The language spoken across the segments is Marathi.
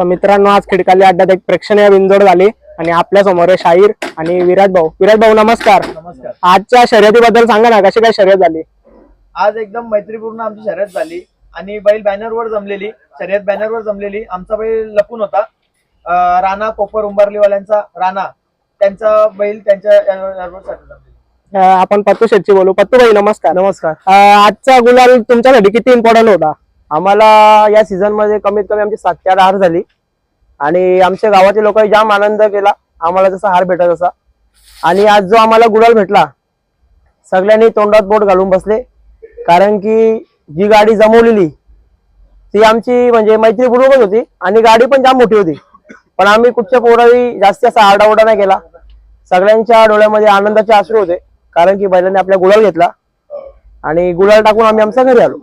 तर मित्रांनो आज खिडकाली अड्ड्यात एक प्रेक्षणीय बिंजोड झाली आणि आपल्यासमोर आहे शाहीर आणि विराज भाऊ. विराज भाऊ नमस्कार. नमस्कार. आजच्या शर्यतीबद्दल सांगा ना कशी काय शर्यत झाली? आज एकदम मैत्रीपूर्ण आमची शर्यत झाली आणि बैल बॅनरवर जमलेली शर्यत बॅनरवर जमलेली. आमचा बैल लपून होता. अं, राणा कोपर उंबारलीवाल्यांचा राणा त्यांचा बैल त्यांच्या यावर- यावरसाठी जमलेली. अं, आपण पत्तू शेटची बोलू. पत्तू भाई नमस्कार. नमस्कार. आजचा गुलाल तुमच्यासाठी किती इम्पॉर्टंट होता? आम्हाला या सीझनमध्ये कमीत कमी आमची सात चार हार झाली. आणि आमच्या गावातील लोकांनी जाम आनंद केला. आम्हाला जसा हार भेटत असा आणि आज जो आम्हाला गुलाल भेटला सगळ्यांनी तोंडात बोट घालून बसले. कारण की जी गाडी जमवलेली ती आमची म्हणजे मैत्रीपूर्वकच होती. आणि गाडी पण जाम मोठी होती. पण आम्ही कुठच्या पोराही जास्त असा आरडाओरडा नाही केला. सगळ्यांच्या डोळ्यामध्ये आनंदाचे आश्रू होते. कारण की बैलांनी आपला गुलाल घेतला. आणि गुलाल टाकून आम्ही आमच्या घरी आलो.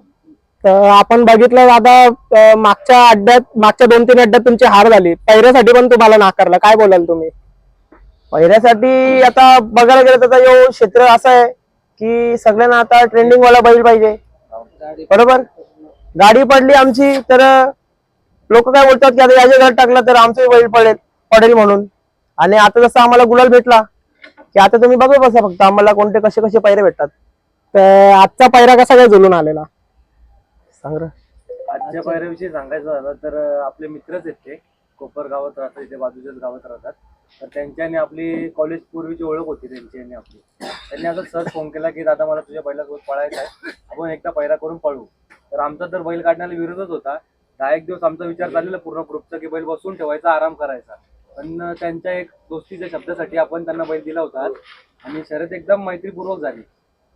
तर आपण बघितलं दादा मागच्या अड्ड्यात मागच्या दोन तीन अड्ड्यात तुमची हार झाली. पहिऱ्यासाठी पण तुम्हाला नाकारलं काय बोलाल तुम्ही? पहिल्यासाठी आता बघायला गेलं तर आता यो क्षेत्र असं आहे की सगळ्यांना आता ट्रेंडिंग वाला बैल पाहिजे. बरोबर? गाडी पडली आमची तर लोक काय बोलतात की आता याच्या घर टाकलं तर आमचं बैल पडेल पडेल म्हणून. आणि आता जसं आम्हाला गुलाल भेटला की आता तुम्ही बघत बसा फक्त आम्हाला कोणते कसे कसे पैरे भेटतात. तर आजचा पहिरा कसा काय झुलून आलेला? सांग रे. आजच्या पायऱ्याविषयी सांगायचं झालं तर आपले मित्रच आहेत ते. कोपर गावात राहतात इथे बाजूच्याच गावात राहतात. तर त्यांच्याने आपली कॉलेज पूर्वीची ओळख होती त्यांची आणि आपली. त्यांनी असं सहज फोन केला की दादा मला तुझ्या बैलासोबत पळायचं आहे. आपण एकदा पैरा करून पळू. तर आमचा तर बैल काढण्याला विरोधच होता. दहा एक दिवस आमचा विचार चाललेला पूर्ण ग्रुपचा की बैल बसून ठेवायचा आराम करायचा. पण त्यांच्या एक दोस्तीच्या शब्दासाठी आपण त्यांना बैल दिला होता. आणि शर्यत एकदम मैत्रीपूर्वक झाली.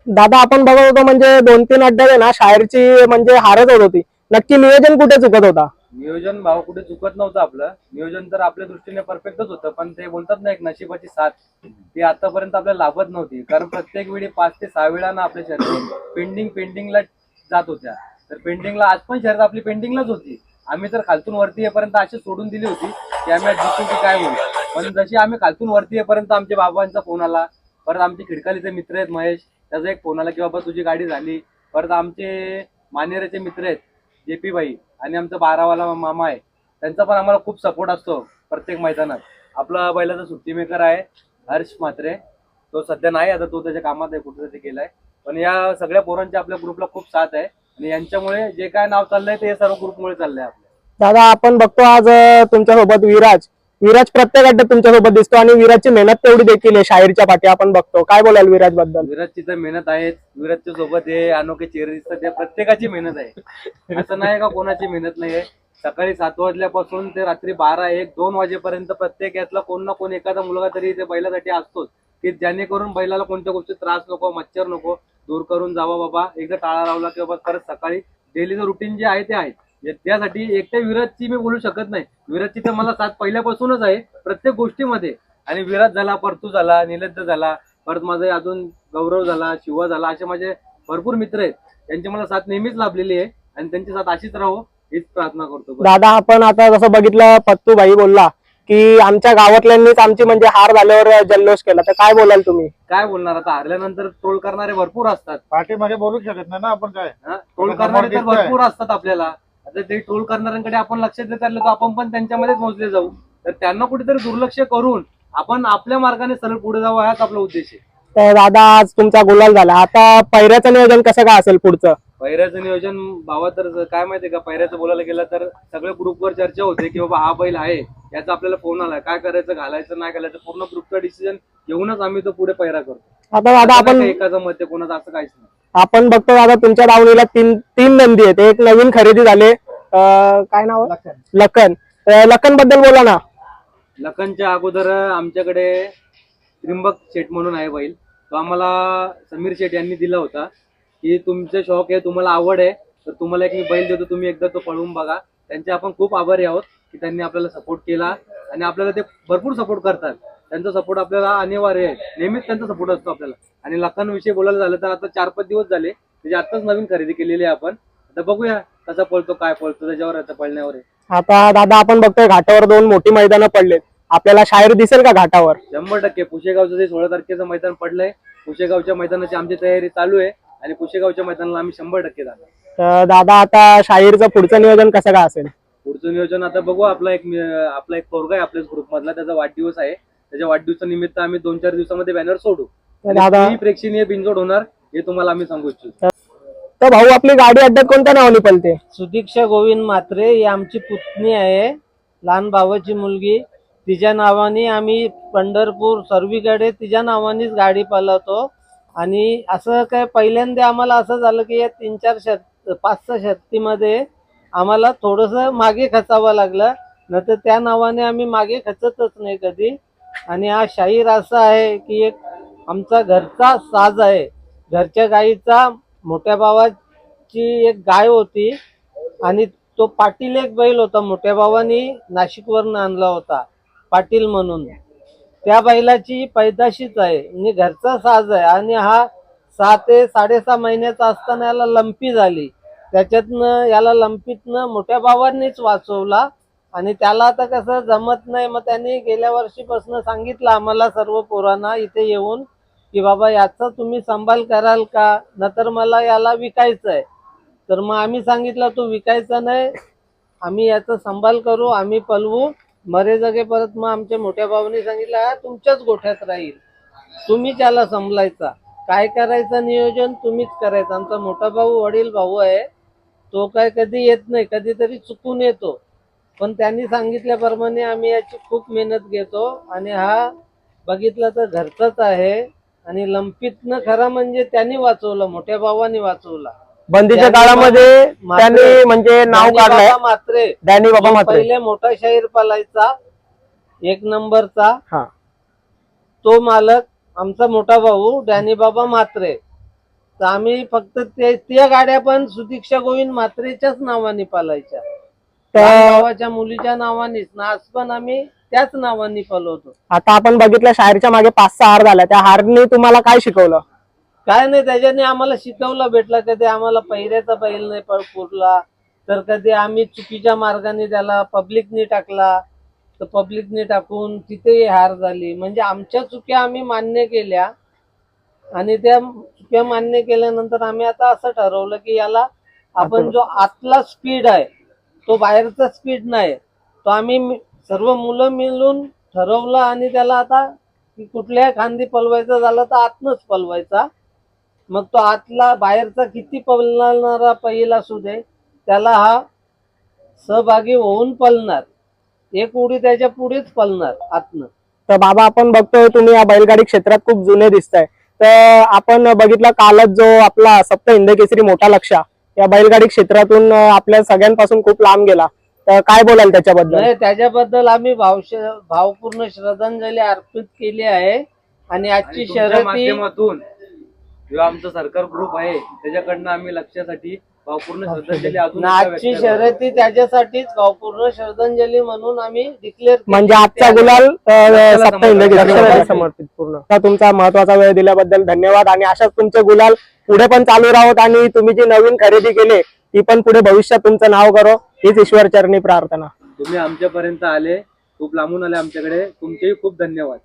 दादा आपण बघत होतो म्हणजे दोन तीन अड्ड्यात ना शायरची म्हणजे हारत होत होती. नक्की नियोजन कुठे चुकत होता? नियोजन भाव कुठे चुकत नव्हतं आपलं. नियोजन तर आपल्या दृष्टीने परफेक्टच होतं पण ते बोलतात ना एक नशिबाची साथ. ती आतापर्यंत आपल्याला लाभत नव्हती कारण प्रत्येक वेळी पाच ते सहा वेळा ना आपल्या शर्यत पेंडिंग पेंडिंगला जात होत्या. तर पेंडिंगला आज पण शर्यत आपली पेंडिंगलाच होती. आम्ही तर खालतून वरती येईपर्यंत अशी सोडून दिली होती की आम्ही आज की काय होईल. पण जशी आम्ही खालतून वरती येईपर्यंत आमच्या बाबांचा फोन आला परत आमचे खिडकालीचे मित्र आहेत महेश त्याचा एक फोन आला की बाबा तुझी गाडी झाली. परत आमचे मानेरेचे मित्र आहेत जे पी भाई आणि आमचा बारावाला मामा आहे. त्यांचा पण आम्हाला खूप सपोर्ट असतो प्रत्येक मैदानात. आपला बैलाचा सुट्टी मेकर आहे हर्ष म्हात्रे. तो सध्या नाही आता तो त्याच्या कामात आहे कुठे ते गेलाय. पण या सगळ्या पोरांच्या आपल्या ग्रुपला खूप साथ आहे. आणि यांच्यामुळे जे काय नाव चाललंय ते सर्व ग्रुपमुळे चाललंय आपल्या. दादा आपण बघतो आज तुमच्यासोबत विराज. विराज प्रत्येक अड्ड्यात तुमच्यासोबत दिसतो आणि विराजची मेहनत तेवढी देखील आहे शाहीरच्या पाठी आपण बघतो. काय बोलाल विराजबद्दल? विराजची तर मेहनत आहे विराजच्या सोबत हे अनोखे चेहरे दिसतात. ते प्रत्येकाची मेहनत आहे. असं नाही का कोणाची मेहनत नाही आहे? सकाळी सात वाजल्यापासून ते रात्री बारा एक दोन वाजेपर्यंत प्रत्येक यातला कोण ना कोण एखादा मुलगा तरी ते बैलासाठी असतोच. की जेणेकरून बैलाला कोणत्या गोष्टी त्रास नको मच्छर नको दूर करून जावा बाबा. एकदा टाळा लावला की बाबा खरंच सकाळी डेलीचं रुटीन जे आहे ते आहे. त्यासाठी एकट्या विराजची मी बोलू शकत नाही. विराजची तर मला साथ पहिल्यापासूनच आहे प्रत्येक गोष्टीमध्ये. आणि विराज झाला परतू झाला निलज्ज झाला परत माझे अजून गौरव झाला शिवा झाला असे माझे भरपूर मित्र आहेत. त्यांची मला साथ नेहमीच लाभलेली आहे आणि त्यांची साथ अशीच राहो हीच प्रार्थना करतो. दादा आपण आता जसं बघितलं पत्तू भाई बोलला की आमच्या गावातल्यांनीच आमची म्हणजे हार झाल्यावर जल्लोष केला. तर काय बोलाल तुम्ही? काय बोलणार आता? हारल्यानंतर ट्रोल करणारे भरपूर असतात. पाठीमागे बोलू शकत नाही ना आपण काय? ट्रोल करणारे तर भरपूर असतात आपल्याला. आता ते ट्रोल करणाऱ्यांकडे आपण लक्ष देत तर आपण पण त्यांच्यामध्येच मोजले जाऊ. तर त्यांना कुठेतरी दुर्लक्ष करून आपण आपल्या मार्गाने सरळ पुढे जावं हाच आपला उद्देश आहे. तर दादा आज तुमचा गुलाल झाला. आता पैऱ्याचं नियोजन कसं काय असेल पुढचं? पैऱ्याचं नियोजन भावा तर काय माहितीये का? पैऱ्याचं बोलायला गेलं तर सगळ्या ग्रुपवर चर्चा होते की बाबा हा बैल आहे याचा आपल्याला फोन आलाय काय करायचं घालायचं नाही घालायचं पूर्ण ग्रुपचा डिसिजन घेऊनच आम्ही तो पुढे पैरा करतो. आता दादा आपण एकाचं मत कोणाचं असं काहीच नाही. आपण बघतो दादा तुमच्या दावणीला तीन तीन नंदी आहेत. एक नवीन खरेदी झाले. काय नाव. लखन. लखन. बद्दल बोला ना. लखनच्या अगोदर आमच्याकडे त्रिंबक शेट म्हणून आहे बैल. तो आम्हाला समीर शेट यांनी दिला होता. की तुमचे शौक आहे तुम्हाला आवड आहे तर तुम्हाला एक मी बैल देतो तुम्ही एकदा तो पळवून बघा. त्यांचे आपण खूप आभारी आहोत की त्यांनी आपल्याला सपोर्ट केला. आणि आपल्याला ते भरपूर सपोर्ट करतात. त्यांचा सपोर्ट आपल्याला अनिवार्य आहे. नेहमीच त्यांचा सपोर्ट असतो आपल्याला. आणि लखन विषयी बोलायला झालं तर आता चार पाच दिवस झाले. त्याची आत्ताच नवीन खरेदी केलेली आहे आपण. आता बघूया कसा पळतो काय पळतो त्याच्यावर आता पळण्यावर आहे. आता दादा आपण बघतोय घाटावर दोन मोठी मैदानं पडलेत. आपल्याला शायर दिसेल का घाटावर? शंभर टक्के. पुशेगावचं जे सोळा तारखेचं मैदान पडलंय पुशेगावच्या मैदानाची आमची तयारी चालू आहे. आणि पुशेगावच्या मैदानाला आम्ही शंभर टक्के जाणार. तर दादा आता शाहीरचं पुढचं नियोजन कसं काय असेल? पुढचं नियोजन आता बघू. आपला एक आपला एक पोरगा आहे आपल्याच ग्रुप मधला. त्याचा वाढदिवस आहे. त्याच्या वाढदिवसानिमित्त आम्ही दोन चार दिवसामध्ये बॅनर सोडू. तर दादा ही प्रेक्षणीय बिनजोड होणार हे तुम्हाला आम्ही सांगू इच्छितो. तर भाऊ आपली गाडी अड्ड्यात कोणत्या नावाने पलते? सुदीक्षा गोविंद म्हात्रे ही आमची पुतणी आहे. लहान भावाची मुलगी. तिच्या नावाने आम्ही पंढरपूर सर्वीकडे तिच्या नावानेच गाडी पालवतो. आणि असं काय पहिल्यांदा आम्हाला असं झालं की या तीन चार शत पाच सहा शर्तीमध्ये आम्हाला थोडंसं मागे खचावं लागलं. न तर त्या नावाने आम्ही मागे खचतच नाही कधी. आणि हा शाहीर असा आहे की एक आमचा घरचा साज आहे. घरच्या गाईचा मोठ्या भावाची एक गाय होती आणि तो पाटील एक बैल होता. मोठ्या भावानी नाशिकवरून आणला होता पाटील म्हणून. त्या बैलाची पैदाशीच आहे. म्हणजे घरचा साज आहे आणि हा सहा ते साडेसहा महिन्याचा असताना याला लंपी झाली. त्याच्यातनं याला लंपीतनं मोठ्या भावांनीच वाचवला. आणि त्याला आता कसं जमत नाही मग त्यांनी गेल्या वर्षीपासून सांगितलं आम्हाला सर्व पोरांना इथे येऊन की बाबा याचा तुम्ही सांभाळ कराल का? नंतर मला याला विकायचं आहे तर मग आम्ही सांगितलं तो विकायचा नाही. आम्ही याचा संभाल करू आम्ही पलवू. मरे जगे परत मग आमच्या मोठ्या भावाने सांगितलं हा तुमच्याच गोठ्यात राहील. तुम्हीच याला संभलायचा काय करायचं नियोजन तुम्हीच करायचं. आमचा मोठा भाऊ वडील भाऊ आहे. तो काय कधी येत नाही कधीतरी चुकून येतो. पण त्यांनी सांगितल्याप्रमाणे आम्ही याची खूप मेहनत घेतो आणि हा बघितलं तर घरचाच आहे आणि लंपीतनं खरा म्हणजे त्यांनी वाचवलं मोठ्या भावाने वाचवला. बंदीच्या काळामध्ये त्यांनी म्हणजे नाव बाबा मात्रे. डॅनी बाबा मात्रे. पहिले मोठा शाहीर पालायचा एक नंबरचा हा. तो मालक आमचा मोठा भाऊ डॅनी बाबा म्हात्रे तर आम्ही फक्त ते त्या गाड्या पण सुदीक्षा गोविंद म्हात्रेच्याच नावाने पालायच्या. तर भावाच्या मुलीच्या नावानेच ना आज पण आम्ही त्याच नावाने पलवतो आता आपण बघितलं शाहीरच्या मागे पाच सहा हार झाल्या. त्या हारने तुम्हाला काय शिकवलं? काय नाही त्याच्याने आम्हाला शिकवलं भेटलं कधी आम्हाला पहिऱ्याचा बैल नाही प- पुरला. तर कधी आम्ही चुकीच्या मार्गाने त्याला पब्लिकनी टाकला. तर पब्लिकने टाकून तिथेही हार झाली. म्हणजे आमच्या चुक्या आम्ही मान्य केल्या. आणि त्या चुक्या मान्य केल्यानंतर आम्ही आता असं ठरवलं की याला आपण जो आतला स्पीड आहे तो बाहेरचा स्पीड नाही. तो आम्ही सर्व मुलं मिळून ठरवलं आणि त्याला आता की कुठल्या खांदी पलवायचा झाला तर आतनच पलवायचा. मग तो आतला बाहेरचा किती पलणारा पहिला असू दे त्याला हा सहभागी होऊन पलणार. एक उडी त्याच्या पुढेच पलणार आतनं. तर बाबा आपण बघतोय तुम्ही या बैलगाडी क्षेत्रात खूप जुने दिसताय. तर आपण बघितलं कालच जो आपला सप्त हिंद केसरी मोठा लक्ष या बैलगाडी क्षेत्रातून आपल्या सगळ्यांपासून खूप लांब गेला. तर काय बोलाल त्याच्याबद्दल? नाही त्याच्याबद्दल आम्ही भावश भावपूर्ण श्रद्धांजली अर्पित केली आहे. आणि आजची आणि तुमच्या शर्यती माध्यमातून जो आमचा सरकार ग्रुप आहे त्याच्याकडनं आम्ही लक्षासाठी भावपूर्ण श्रद्धांजली अजून आजची. शर्यती त्याच्यासाठीच भावपूर्ण श्रद्धांजली म्हणून आम्ही डिक्लेअर म्हणजे आजचा गुलाल अं, समर्पित. पूर्ण. तर तुमचा महत्त्वाचा वेळ दिल्याबद्दल धन्यवाद आणि अशाच तुमचे गुलाल पुढे पण चालू राहोत आणि तुम्ही जी नवीन खरेदी केली ती पण पुढे भविष्यात तुमचं नाव करो. हीच ईश्वर चरणी प्रार्थना. तुम्ही आमच्यापर्यंत आले खूप लांबून आले आमच्याकडे. तुमचेही खूप धन्यवाद.